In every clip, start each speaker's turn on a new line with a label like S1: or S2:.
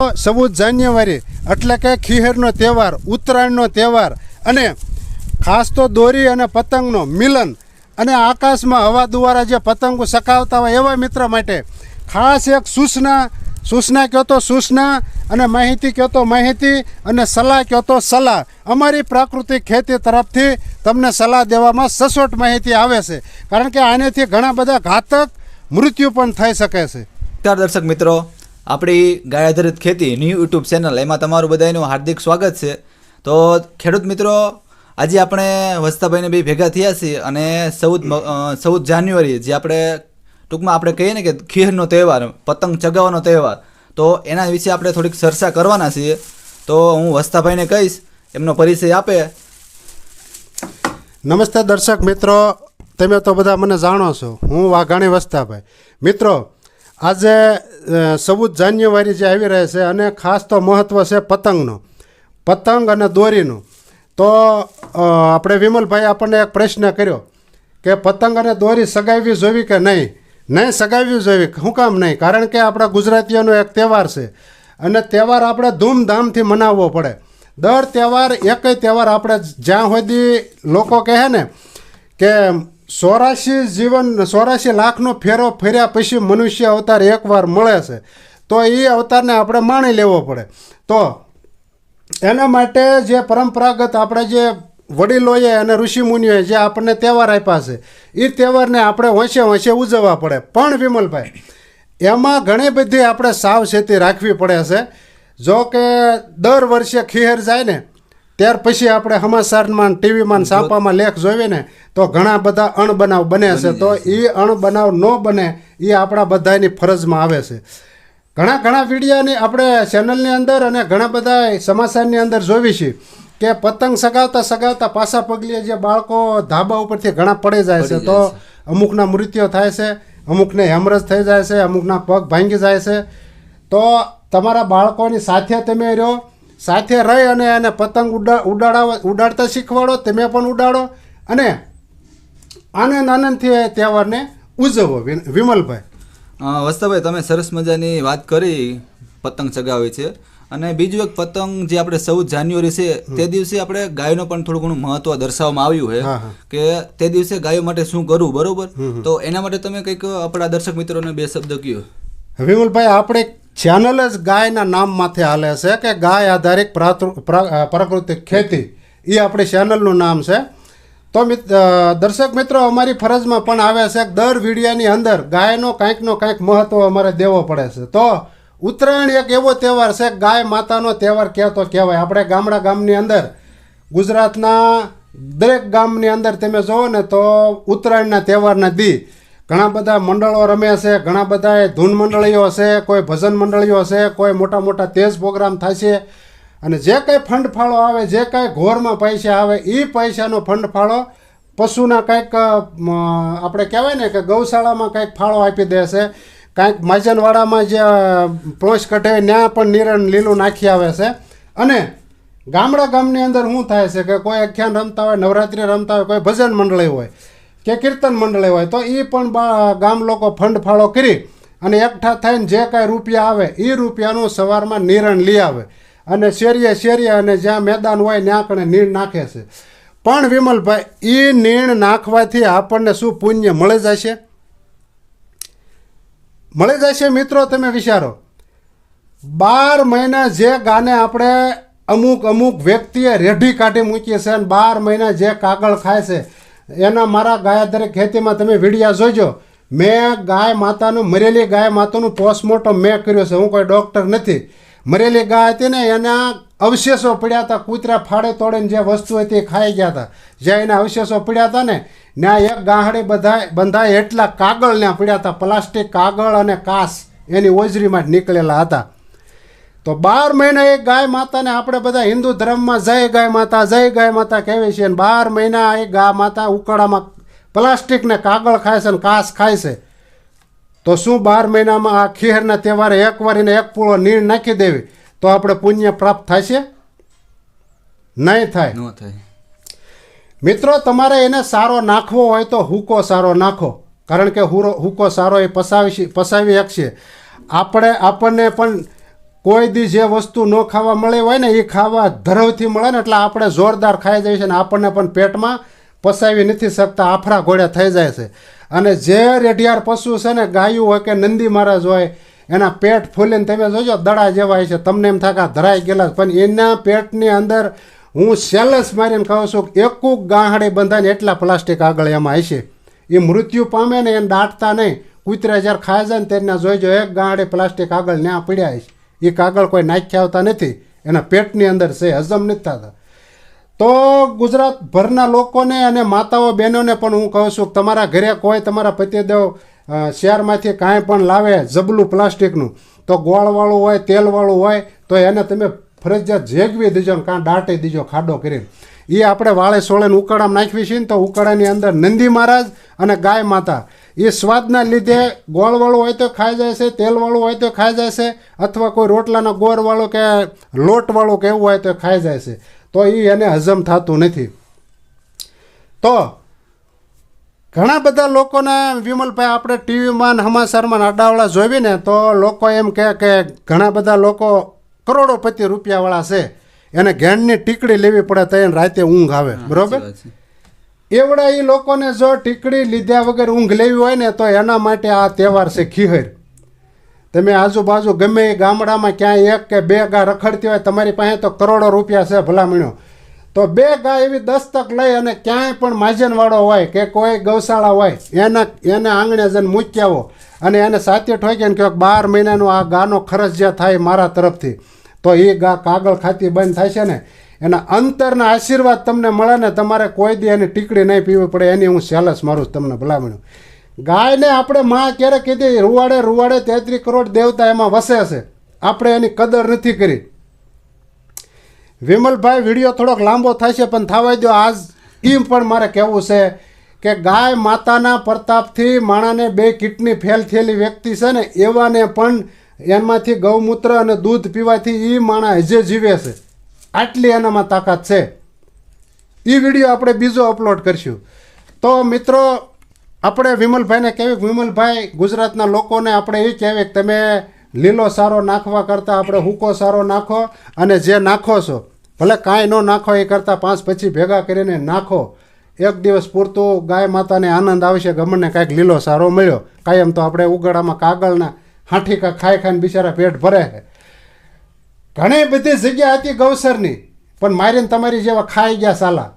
S1: ચૌદ જાન્યુઆરી એટલે કે ખીહેરનો તહેવાર, ઉત્તરાયણનો તહેવાર અને ખાસ તો દોરી અને પતંગનો મિલન. અને આકાશમાં હવા દ્વારા જે પતંગો સકાવતા હોય એવા મિત્ર માટે ખાસ એક સૂચના સૂચના કહો તો સૂચના અને માહિતી કહો તો માહિતી અને સલાહ કહો તો સલાહ. અમારી પ્રાકૃતિક ખેતી તરફથી તમને સલાહ દેવામાં સચોટ માહિતી આવે છે. કારણ કે આનેથી ઘણા બધા ઘાતક મૃત્યુ પણ થઈ શકે છે.
S2: દર્શક મિત્રો. આપણી ગાય આધારિત ખેતી ન્યૂ યુટ્યુબ ચેનલ એમાં તમારું બધાનું હાર્દિક સ્વાગત છે. તો ખેડૂત મિત્રો, આજે આપણે વસ્તાભાઈને બે ભેગા થયા છીએ અને ચૌદ ચૌદ જાન્યુઆરી જે આપણે ટૂંકમાં આપણે કહીએ ને કે ખીરનો તહેવાર, પતંગ ચગાવવાનો તહેવાર, તો એના વિશે આપણે થોડીક ચર્ચા કરવાના છીએ. તો હું વસ્તાભાઈને કહીશ, એમનો પરિચય આપે.
S1: નમસ્તે દર્શક મિત્રો, તમે તો બધા મને જાણો છો. હું વાઘાણી વસ્તાભાઈ. મિત્રો આજે ચૌદ જાન્યુઆરી જે આવી રહે છે અને ખાસ તો મહત્ત્વ છે પતંગનો. પતંગ અને દોરીનું. તો આપણે વિમલભાઈ આપણને એક પ્રશ્ન કર્યો કે પતંગ અને દોરી સગાવવી જોવી કે નહીં? નહીં સગાવી જોવી. શું કામ નહીં? કારણ કે આપણા ગુજરાતીઓનો એક તહેવાર છે. અને તહેવાર આપણે ધૂમધામથી મનાવવો પડે. દર તહેવાર એકય તહેવાર આપણે જ્યાં સુધી લોકો કહે ને કે ચોરાશી જીવન ચોરાશી લાખનો ફેરો ફેર્યા પછી મનુષ્ય અવતાર એકવાર મળે છે, તો એ અવતારને આપણે માણી લેવો પડે. તો એના માટે જે પરંપરાગત આપણે જે વડીલોએ અને ઋષિમુનિઓએ જે આપણને તહેવાર આપ્યા છે એ તહેવારને આપણે હોંશે વંશે ઉજવવા પડે. પણ વિમલભાઈ, એમાં ઘણી બધી આપણે સાવચેતી રાખવી પડે છે. જો કે દર વર્ષે ખીહેર જાય ને ત્યાર પછી આપણે સમાચારમાં ટીવીમાં સાંપામાં છાપામાં લેખ જોઈએ ને તો ઘણા બધા અણબનાવ બને છે. તો એ અણબનાવ ન બને એ આપણા બધાની ફરજમાં આવે છે. ઘણા ઘણા વિડિયાની આપણે ચેનલની અંદર અને ઘણા બધા સમાચારની અંદર જોવી છીએ કે પતંગ સગાવતા સગાવતા પાછા પગલીએ જે બાળકો ધાબા ઉપરથી ઘણા પડી જાય છે. તો અમુકના મૃત્યુ થાય છે અમુકને હેમરજ થઈ જાય છે અમુકના પગ ભાંગી જાય છે. તો તમારા બાળકોની સાથે તમે રહ્યો સાથે રહી અને એને પતંગ ઉડા ઉડાડવા ઉડાડતા શીખવાડો તમે પણ ઉડાડો અને આનંદ આનંદથી એ તહેવારને ઉજવો વિમલભાઈ.
S2: વસ્તાભાઈ તમે સરસ મજાની વાત કરી પતંગ ચગાવે છે. અને બીજું એક પતંગ જે આપણે ચૌદ જાન્યુઆરી છે તે દિવસે આપણે ગાયનો પણ થોડું ઘણું મહત્વ દર્શાવવામાં આવ્યું છે. કે તે દિવસે ગાયો માટે શું કરવું બરોબર? તો એના માટે તમે કંઈક આપણા દર્શક મિત્રોને બે શબ્દ કહ્યો
S1: વિમલભાઈ આપણે ચેનલ જ ગાયના નામ માથે હાલે છે કે ગાય આધારિત પ્રાકૃતિક ખેતી. એ આપણી ચેનલનું નામ છે. તો દર્શક મિત્રો, અમારી ફરજમાં પણ આવે છે કે દર વિડિયાની અંદર ગાયનો કાંઈકનો કાંઈક મહત્વ અમારે દેવો પડે છે. તો ઉત્તરાયણ એક એવો તહેવાર છે ગાય માતાનો તહેવાર કહેતો કહેવાય. આપણે ગામડા ગામની અંદર, ગુજરાતના દરેક ગામની અંદર તમે જુઓ ને તો ઉત્તરાયણના તહેવારના દી ઘણા બધા મંડળો રમે છે, ઘણા બધા ધૂન મંડળીઓ છે, કોઈ ભજન મંડળીઓ છે, કોઈ મોટા મોટા તેજ પ્રોગ્રામ થાય છે. અને જે કંઈ ફંડ ફાળો આવે, જે કાંઈ ઘોરમાં પૈસા આવે એ પૈસાનો ફંડ ફાળો પશુના કંઈક આપણે કહેવાય ને કે ગૌશાળામાં કંઈક ફાળો આપી દે છે. કાંઈક માજનવાડામાં જે પ્લોસ કઢે ત્યાં પણ નિરણ લીલું નાખી આવે છે. અને ગામડા ગામની અંદર શું થાય છે કે કોઈ આખ્યાન રમતા હોય, નવરાત્રિ રમતા હોય, કોઈ ભજન મંડળી હોય. કે કીર્તન મંડળી હોય તો એ પણ ગામ લોકો ફંડ ફાળો કરી અને એકઠા થઈને જે કાંઈ રૂપિયા આવે એ રૂપિયાનું સવારમાં નિરણ લઈ આવે. અને શેરીએ શેરીએ અને જ્યાં મેદાન હોય ત્યાં કણે નીણ નાખે છે. પણ વિમલભાઈ એ નીણ નાખવાથી આપણને શું પુણ્ય મળી જશે? મળી જશે મિત્રો તમે વિચારો. બાર મહિના જે ગાને આપણે અમુક અમુક વ્યક્તિએ રેઢી કાઢી મૂકીએ છે અને બાર મહિના જે કાગળ ખાય છે એના મારા ગાયા દરેક ખેતીમાં તમે વિડીયા જોજો. મેં ગાય માતાનું, મરેલી ગાય માતાનું પોસ્ટમોર્ટમ મેં કર્યો છે. હું કોઈ ડૉક્ટર નથી. મરેલી ગાય હતી ને એના અવશેષો પડ્યા હતા. કૂતરા ફાડે તોડીને જે વસ્તુ હતી એ ખાઈ ગયા હતા. જ્યાં એના અવશેષો પડ્યા હતા ને, ત્યાં એક ગાંહડી બધા બંધાય એટલા કાગળ ત્યાં પડ્યા હતા. પ્લાસ્ટિક કાગળ અને કાસ એની ઓજરીમાં જ નીકળેલા હતા. તો બાર મહિના એક ગાય માતાને આપણે બધા હિન્દુ ધર્મમાં જય ગાય માતા જય ગાય માતા કહેવી છે. અને બાર મહિના એ ગા માતા ઉકાળામાં પ્લાસ્ટિકને કાગળ ખાય છે અને કાસ ખાય છે. તો શું બાર મહિનામાં આ ખીરના તહેવારે એક વારીને એક પૂળો નીણ નાખી દેવી? તો આપણે પુણ્ય પ્રાપ્ત થાય છે? નહીં થાય.
S2: ન થાય.
S1: મિત્રો તમારે એને સારો નાખવો હોય તો હુકો સારો નાખો. કારણ કે હુરો હુકો સારો એ પસાવી પસાવી શકશે. આપણે આપણને પણ કોઈ દી જે વસ્તુ ન ખાવા મળે હોય ને, એ ખાવા ધરવથી મળે ને, એટલે આપણે જોરદાર ખાઈ જાય છે ને, આપણને પણ પેટમાં પસાવી નથી શકતા, આફરા ઘોડે થઈ જાય છે. અને જે રેઢિયાર પશુ છે ને, ગાયું હોય કે નંદી મહારાજ હોય, એના પેટ ફૂલીને તમે જોજો, દડા જેવા છે. તમને એમ થાય કે ધરાઈ ગયેલા છે. પણ એના પેટની અંદર હું સેલસ મારીને કહું છું કે એકુક ગાંહડે બંધાઈને એટલા પ્લાસ્ટિક આગળ એમાં હશે એ મૃત્યુ પામે ને એને દાટતા નહીં. કૂતરા જ્યારે ખાય જાય ને, તેના જોઈજો એક ગાંહડે પ્લાસ્ટિક આગળ ન્યા પડ્યા હશે એ કાગળ કોઈ નાખ્યા આવતા નથી. એના પેટની અંદર છે, હજમ નથી થતા. તો ગુજરાતભરના લોકોને અને માતાઓ બહેનોને પણ હું કહું છું, તમારા ઘરે કોઈ તમારા પતિદેવ શહેરમાંથી કાંઈ પણ લાવે જબલું પ્લાસ્ટિકનું, તો ગોળવાળું હોય, તેલવાળું હોય, તો એને તમે ફરજિયાત જેગવી દેજો ને કાં દાટી દીજો ખાડો કરીને. એ આપણે વાળે સોળેને ઉકાળામાં નાખવી છે ને તો ઉકાળાની અંદર નંદી મહારાજ અને ગાય માતા. એ સ્વાદના લીધે ગોળવાળું હોય તો ખાઈ જાય છે તેલવાળું હોય તો ખાઈ જાય છે અથવા કોઈ રોટલાનો ગોળવાળો કે લોટવાળું કે એવું હોય તો ખાઈ જાય છે. તો એ એને હજમ થતું નથી. તો ઘણા બધા લોકોને વિમલભાઈ આપણે ટીવીમાં હમાસરમાં અડાવડા જોવી ને તો લોકો એમ કહે કે ઘણા બધા લોકો કરોડોપતિ રૂપિયાવાળા છે. એને ઘેણની ટીકડી લેવી પડે તો એને રાતે ઊંઘ આવે. બરોબર. એવડા એ લોકોને જો ટીકડી લીધા વગર ઊંઘ લેવી હોય ને તો એના માટે આ તહેવાર છે ખીહર. તમે આજુબાજુ ગમે એ ગામડામાં ક્યાંય એક કે બે ગા રખડતી હોય, તમારી પાસે તો કરોડો રૂપિયા છે ભલામણો. તો બે ગા એવી દસ્તક લઈ અને ક્યાંય પણ માજનવાળો હોય કે કોઈ ગૌશાળા હોય, એના, એને આંગણે જઈને મૂક્યાવો અને એને સાચે ઠોકીને કે બાર મહિનાનો આ ગાનો ખર્ચ જે થાય મારા તરફથી, તો એ ગા કાગળ ખાતી બંધ થાય છે ને એના અંતરના આશીર્વાદ તમને મળે ને તમારે કોઈ દી એની ટીકડી નહીં પીવી પડે, એની હું સેલસ મારું તમને ભલામણું. ગાયને આપણે માં ક્યારે કીધી, રૂવાડે રૂવાડે તેત્રીસ કરોડ દેવતા એમાં વસે છે. આપણે એની કદર નથી કરી. વિમલભાઈ, વીડિયો થોડોક લાંબો છે પણ થવા દો આજ. એમ પણ મારે કહેવું છે કે ગાય માતાના પ્રતાપથી માણાને બે કિડની ફેલ થયેલી વ્યક્તિ છે ને, એવાને પણ એમાંથી ગૌમૂત્ર અને દૂધ પીવાથી એ માણા હજે જીવે છે. આટલી એનામાં તાકાત છે. એ વીડિયો આપણે બીજો અપલોડ કરીશું. તો મિત્રો, આપણે વિમલભાઈને કહેવી વિમલભાઈ ગુજરાતના લોકોને આપણે એ કહેવી કે તમે લીલો સારો નાખવા કરતાં આપણે હૂકો સારો નાખો અને જે નાખો છો, ભલે કાંઈ ન નાખો, એ કરતાં પાંચ પછી ભેગા કરીને નાખો. એક દિવસ પૂરતું ગાય માતાને આનંદ આવશે ગમણને કાંઈક લીલો સારો મળ્યો. કાયમ તો આપણે ઉગાડામાં કાગળના હાંઠીકા ખાઈ ખાઈને બિચારા પેટ ભરે છે. ઘણી બધી જગ્યા હતી ગૌસરની, પણ મારીને તમારી જેવા ખાઈ ગયા સાલા.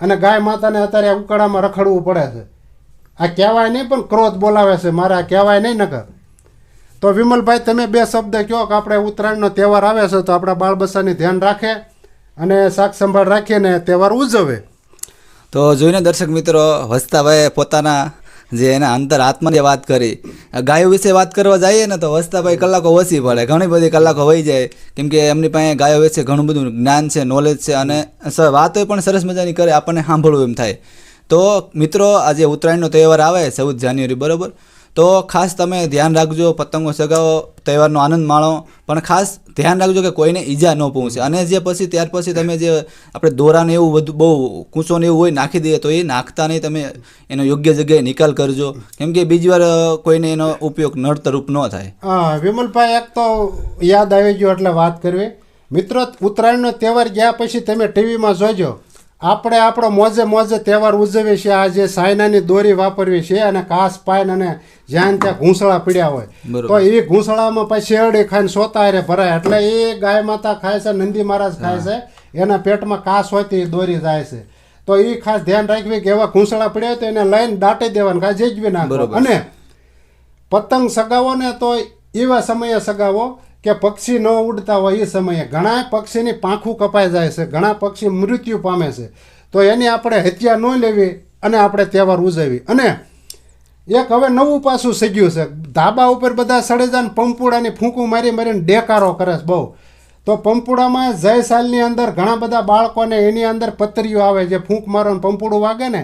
S1: અને ગાય માતાને અત્યારે ઉકાળામાં રખડવું પડે છે. આ કહેવાય નહીં, પણ ક્રોધ બોલાવે છે. મારે આ કહેવાય નહીં નકર. તો વિમલભાઈ, તમે બે શબ્દ કહો કે આપણે ઉત્તરાયણનો તહેવાર આવે છે, તો આપણા બાળબચ્ચાની ધ્યાન રાખે અને શાક સંભાળ રાખીને તહેવાર ઉજવે.
S2: તો જોઈને દર્શક મિત્રો, વસ્તાભાઈએ પોતાના જે એના અંતર આત્માની વાત કરી. ગાયો વિશે વાત કરવા જઈએ ને તો વસ્તાભાઈ કલાકો વસી પડે. ઘણી બધી કલાકો વહી જાય. કેમ કે એમની પાસે ગાયો વિશે ઘણું બધું જ્ઞાન છે નોલેજ છે અને વાતો પણ સરસ મજાની કરે, આપણને સાંભળવું એમ થાય. તો મિત્રો, આજે ઉત્તરાયણનો તહેવાર આવે, ચૌદ જાન્યુઆરી, બરોબર? તો ખાસ તમે ધ્યાન રાખજો, પતંગો સગાવો તહેવારનો આનંદ માણો, પણ ખાસ ધ્યાન રાખજો કે કોઈને ઈજા ન પહોંચે. અને જે પછી, ત્યાર પછી તમે જે આપણે દોરાને એવું બધું, બહુ કૂંચો ને એવું હોય નાખી દઈએ, તો એ નાખતા નહીં, તમે એનો યોગ્ય જગ્યાએ નિકાલ કરજો. કેમ કે બીજી વાર કોઈને એનો ઉપયોગ નડતરૂપ ન થાય.
S1: હા, વિમલભાઈ, એક તો યાદ આવી ગયો એટલે વાત કરવી. મિત્રો, ઉત્તરાયણનો તહેવાર ગયા પછી તમે ટીવીમાં જોજો. આપણે આપણો મોજે મોજે તહેવાર ઉજવીએ છીએ. આ જે સાયનાની દોરી વાપરવી છે અને કાસ પાઈન અને જ્યાં ત્યાં ઘૂંસળા પીડ્યા હોય. તો એ ઘૂંસળામાં પછી શેરડી ખાઈને સોતા રે ભરાય. એટલે એ ગાય માતા ખાય છે નંદી મહારાજ ખાય છે. એના પેટમાં કાસ હોય તો એ દોરી જાય છે. તો એ ખાસ ધ્યાન રાખવી કે એવા ઘૂંસળા પડ્યા હોય તો એને લઈને દાટી દેવાનું કાંઈ જેજવી નાખો.
S2: બરોબર.
S1: અને પતંગ સગાવો ને તો એવા સમયે સગાવો કે પક્ષી ન ઉડતા હોય એ સમયે ઘણા પક્ષીની પાંખું કપાઈ જાય છે, ઘણા પક્ષી મૃત્યુ પામે છે. તો એની આપણે હત્યા ન લેવી અને આપણે તહેવાર ઉજવી અને એક હવે નવું પાછું સગ્યું છે, ધાબા ઉપર બધા સડેજાને પંપુડાની ફૂંકું મારી મારીને ડેકારો કરે છે બહુ. તો પંપુડામાં જય સાલની અંદર ઘણા બધા બાળકોને એની અંદર પતરીઓ આવે જે ફૂંક મારો પંપુડું વાગે ને,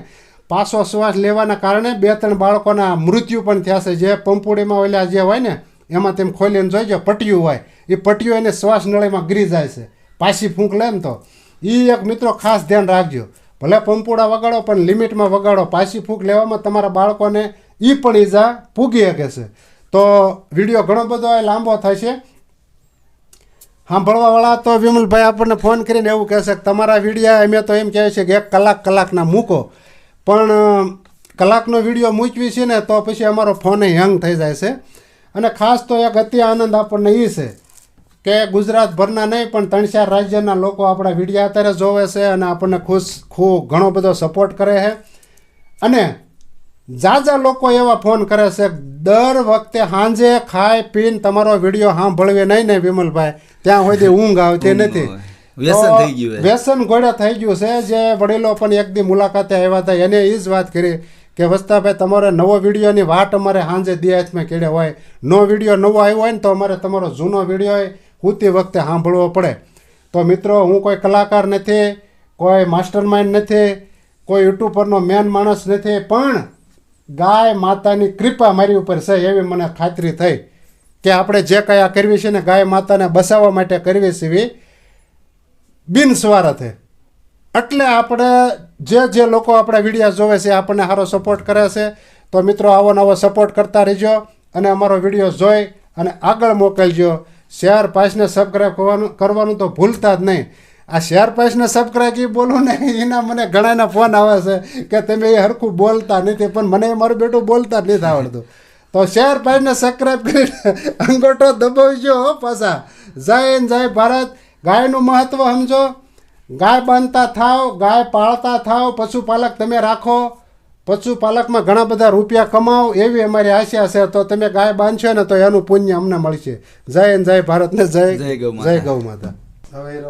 S1: પાછો શ્વાસ લેવાના કારણે બે ત્રણ બાળકોના મૃત્યુ પણ થયા છે. જે પંપુડીમાં ઓલા જે હોય ને એમાં તેમ ખોલીને જોઈજો પટ્યું હોય એ પટ્યું એને શ્વાસ નળીમાં ગરી જાય છે. પાછી ફૂંક લે ને તો. એ એક મિત્રો ખાસ ધ્યાન રાખજો. ભલે પંપુડા વગાડો, પણ લિમિટમાં વગાડો. પાછી ફૂંક લેવામાં તમારા બાળકોને એ પણ ઈજા પૂગી શકે છે. તો વીડિયો ઘણો બધો લાંબો છે. સાંભળવાવાળા તો વિમલભાઈ આપણને ફોન કરીને એવું કહેશે કે તમારા વિડીયા, અમે તો એમ કહે છે કે એક કલાક કલાકના મૂકો. પણ કલાકનો વીડિયો મૂકવી છે ને, તો પછી અમારો ફોન હેંગ થઈ જાય છે. અને ખાસ તો એક અતિ આનંદ આપણને એ છે કે ગુજરાતભરના નહીં પણ ત્રણ ચાર રાજ્યના લોકો આપણા વિડીયા અત્યારે જોવે છે અને આપણને ખુશ ખૂબ ઘણો બધો સપોર્ટ કરે છે અને જાજા લોકો એવા ફોન કરે છે દર વખતે સાંજે ખાઈ પીને તમારો વીડિયો સાંભળવે નહીં ને વિમલભાઈ ત્યાં સુધી ઊંઘ આવતી નથી
S2: હોય. વ્યસન થઈ ગયું.
S1: વ્યસન ગોળે થઈ ગયું છે જે વડીલો પણ એકદી મુલાકાતે આવ્યા હતા એને એ જ વાત કરી કે વસ્તાભાઈ, તમારે નવો વિડીયોની વાટ અમારે સાંજે દિયાથમાં કેડે હોય, નો વીડિયો નવો આવ્યો હોય ને તો અમારે તમારો જૂનો વીડિયો ઉતી વખતે સાંભળવો પડે. તો મિત્રો, હું કોઈ કલાકાર નથી, કોઈ માસ્ટર માઇન્ડ નથી, કોઈ યુટ્યુબરનો મેન માણસ નથી, પણ ગાય માતાની કૃપા મારી ઉપર છે એવી મને ખાતરી થઈ કે આપણે જે કંઈ આ કરવી છે ને ગાય માતાને બસાવવા માટે કરવી છે એવી બિનસ્વાર્થે. એટલે આપણે જે જે લોકો આપણા વિડીયા જોવે છે આપણને સારો સપોર્ટ કરે છે. તો મિત્રો, આવો નવો સપોર્ટ કરતા રહેજો અને અમારો વીડિયો જોઈ અને આગળ મોકલજો. શેર પાસને સબસ્ક્રાઈબ કરવાનું કરવાનું તો ભૂલતા જ નહીં. આ શેર પાસને સબસ્ક્રાઈબ એ બોલું ને એના મને ઘણાના ફોન આવે છે કે તમે એ હરખું બોલતા નથી, પણ મને મારું બેટું બોલતા જ નથી આવડતું. તો શેર પાસને સબસ્ક્રાઈબ કરી અંગોઠો દબાવજો પાછા. જય જય ભારત. ગાયનું મહત્ત્વ સમજો. ગાય બાંધતા થાવ ગાય પાળતા થાવ પશુપાલક તમે રાખો. પશુપાલકમાં ઘણા બધા રૂપિયા કમાઓ એવી અમારી આશા છે. તો તમે ગાય બાંધશો ને તો એનું પુણ્ય અમને મળશે. જય જય ભારતને જય
S2: જય ગૌ માતા.
S1: જય ગૌ માતા. હવે